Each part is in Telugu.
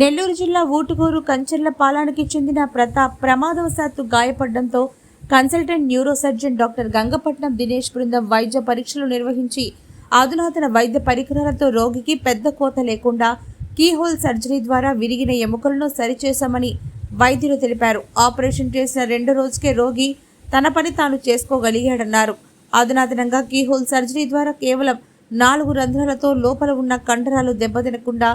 నెల్లూరు జిల్లా ఊటుకూరు కంచెర్ల పాలానికి చెందిన ప్రతాప్ ప్రమాదవశాత్తు గాయపడడంతో consultant neuro surgeon doctor Gangapatnam Dinesh బృందం వైద్య పరీక్షలు నిర్వహించి అధునాతన వైద్య పరికరాలతో రోగికి పెద్ద కోత లేకుండా కీహోల్ సర్జరీ ద్వారా విరిగిన ఎముకలను సరిచేశామని వైద్యులు తెలిపారు. ఆపరేషన్ చేసిన రెండు రోజుకే రోగి తన పని తాను చేసుకోగలిగాడన్నారు. అధునాతనంగా కీహోల్ సర్జరీ ద్వారా కేవలం నాలుగు రంధ్రాలతో లోపల ఉన్న కండరాలు దెబ్బతినకుండా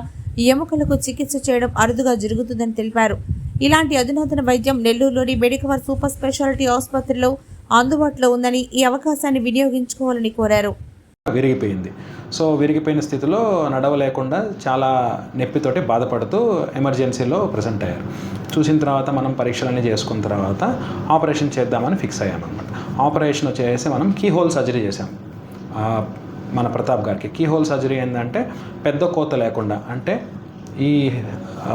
ఎముకలకు చికిత్స చేయడం అరుదుగా జరుగుతుందని తెలిపారు. ఇలాంటి అధునాతన వైద్యం నెల్లూరులోని మెడికవర్ సూపర్ స్పెషాలిటీ ఆసుపత్రిలో అందుబాటులో ఉందని ఈ అవకాశాన్ని వినియోగించుకోవాలని కోరారు. విరిగిపోయింది. సో విరిగిపోయిన స్థితిలో నడవలేకుండా చాలా నొప్పితోటి బాధపడుతూ ఎమర్జెన్సీలో ప్రజెంట్ అయ్యారు. చూసిన తర్వాత మనం పరీక్షలన్నీ చేసుకున్న తర్వాత ఆపరేషన్ చేద్దామని ఫిక్స్ అయ్యామన్నమాట. ఆపరేషన్ వచ్చేసి మనం కీ హోల్ సర్జరీ చేసాం మన ప్రతాప్ గారికి. కీ హోల్ సర్జరీ ఏంటంటే పెద్ద కోత లేకుండా అంటే ఈ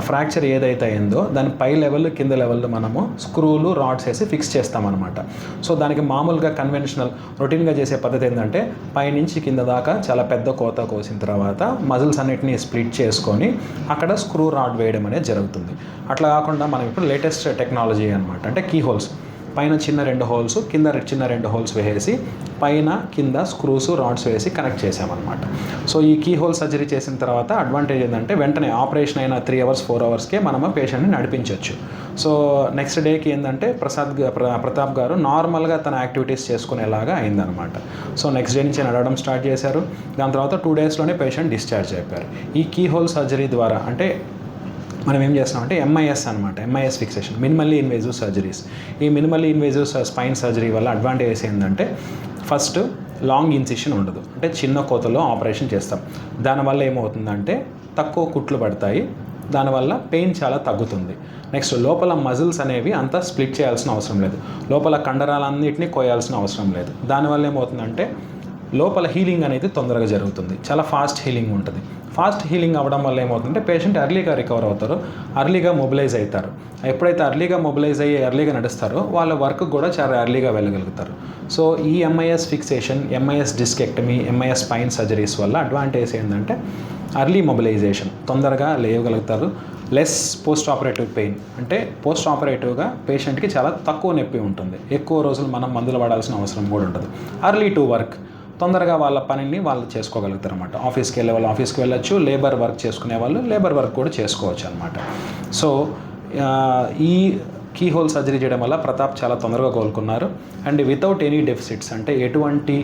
ఫ్రాక్చర్ ఏదైతే అయిందో దాని పై లెవెల్ కింద లెవెల్లో మనము స్క్రూలు రాడ్స్ వేసి ఫిక్స్ చేస్తామన్నమాట. సో దానికి మామూలుగా కన్వెన్షనల్ రొటీన్గా చేసే పద్ధతి ఏంటంటే పైనుంచి కింద దాకా చాలా పెద్ద కోత కోసిన తర్వాత మజిల్స్ అన్నిటిని స్ప్లిట్ చేసుకొని అక్కడ స్క్రూ రాడ్ వేయడం అనేది జరుగుతుంది. అట్లా కాకుండా మనం ఇప్పుడు లేటెస్ట్ టెక్నాలజీ అనమాట అంటే కీ హోల్స్. పైన చిన్న రెండు హోల్స్ కింద రె- చిన్న రెండు హోల్స్ వేసి పైన కింద స్క్రూస్ రాడ్స్ వేసి కనెక్ట్ చేసామన్నమాట సో ఈ కీ హోల్ సర్జరీ చేసిన తర్వాత అడ్వాంటేజ్ ఏంటంటే వెంటనే ఆపరేషన్ అయిన త్రీ అవర్స్ ఫోర్ అవర్స్కే మనము పేషెంట్ని నడిపించవచ్చు సో నెక్స్ట్ డేకి ఏంటంటే ప్రసాద్ ప్ర- ప్రతాప్ గారు నార్మల్గా తన యాక్టివిటీస్ చేసుకునేలాగా అయిందనమాట సో నెక్స్ట్ డే నుంచి నడవడం స్టార్ట్ చేశారు. దాని తర్వాత టూ డేస్లోనే పేషెంట్ డిశ్చార్జ్ అయిపోయారు. ఈ కీ హోల్ సర్జరీ ద్వారా అంటే మనం ఏం చేస్తామంటే ఎంఐఎస్ అనమాట MIS fixation minimally invasive surgeries ఈ మినిమల్లీ ఇన్వేజివ్ స్పైన్ సర్జరీ వల్ల అడ్వాంటేజ్ ఏంటంటే ఫస్ట్ లాంగ్ ఇన్సిషన్ ఉండదు. అంటే చిన్న కోతలో ఆపరేషన్ చేస్తాం. దానివల్ల ఏమవుతుందంటే తక్కువ కుట్లు పడతాయి. దానివల్ల పెయిన్ చాలా తగ్గుతుంది. నెక్స్ట్ లోపల మజిల్స్ అనేవి అంతా స్ప్లిట్ చేయాల్సిన అవసరం లేదు. లోపల కండరాలన్నింటినీ కోయాల్సిన అవసరం లేదు. దానివల్ల ఏమవుతుందంటే లోపల హీలింగ్ అనేది తొందరగా జరుగుతుంది. చాలా ఫాస్ట్ హీలింగ్ ఉంటుంది. ఫాస్ట్ హీలింగ్ అవ్వడం వల్ల ఏమవుతుందంటే పేషెంట్ ఎర్లీగా రికవర్ అవుతారు అర్లీగా మొబిలైజ్ అవుతారు. ఎప్పుడైతే అర్లీగా మొబిలైజ్ అయ్యి ఎర్లీగా నడుస్తారో వాళ్ళ వర్క్ కూడా చాలా ఎర్లీగా వెళ్ళగలుగుతారు. సో ఈ MIS fixation MIS discectomy MIS spine surgeries వల్ల అడ్వాంటేజ్ ఏంటంటే అర్లీ మొబిలైజేషన్ తొందరగా లేవగలుగుతారు. లెస్ పోస్ట్ ఆపరేటివ్ పెయిన్ అంటే పోస్ట్ ఆపరేటివ్గా పేషెంట్కి చాలా తక్కువ నొప్పి ఉంటుంది. ఎక్కువ రోజులు మనం మందులు వాడాల్సిన అవసరం కూడా ఉంటుంది అర్లీ టు వర్క్ తొందరగా వాళ్ళ పనిని వాళ్ళు చేసుకోగలుగుతారు అనమాట ఆఫీస్కి వెళ్ళే వాళ్ళు ఆఫీస్కి వెళ్ళొచ్చు లేబర్ వర్క్ చేసుకునే వాళ్ళు లేబర్ వర్క్ కూడా చేసుకోవచ్చు అనమాట సో ఈ కీ హోల్ సర్జరీ చేయడం వల్ల ప్రతాప్ చాలా తొందరగా కోలుకున్నారు. అండ్ వితౌట్ ఎనీ డెఫిసిట్స్ అంటే ఎటువంటి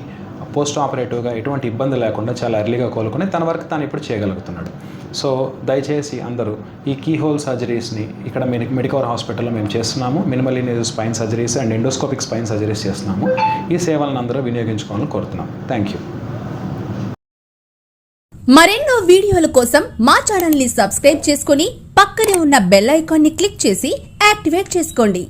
పోస్ట్ ఆపరేటివ్గా ఎటువంటి ఇబ్బంది లేకుండా చాలా ఎర్లీగా కోలుకొని తన వరకు తాను ఇప్పుడు చేయగలుగుతున్నాడు. సో దయచేసి అందరూ ఈ కీ హోల్ సర్జరీస్ని ఇక్కడ మెడి మెడికవర్ హాస్పిటల్లో మేము చేస్తున్నాము. Minimal invasive spine surgeries and endoscopic spine surgeries చేస్తున్నాము. ఈ సేవలను అందరూ వినియోగించుకోవాలని కోరుతున్నాం థ్యాంక్ యూ మరెన్నో వీడియోల కోసం మా ఛానల్ని సబ్స్క్రైబ్ చేసుకుని పక్కనే ఉన్న బెల్ ఐకాన్ని క్లిక్ చేసి యాక్టివేట్ చేసుకోండి.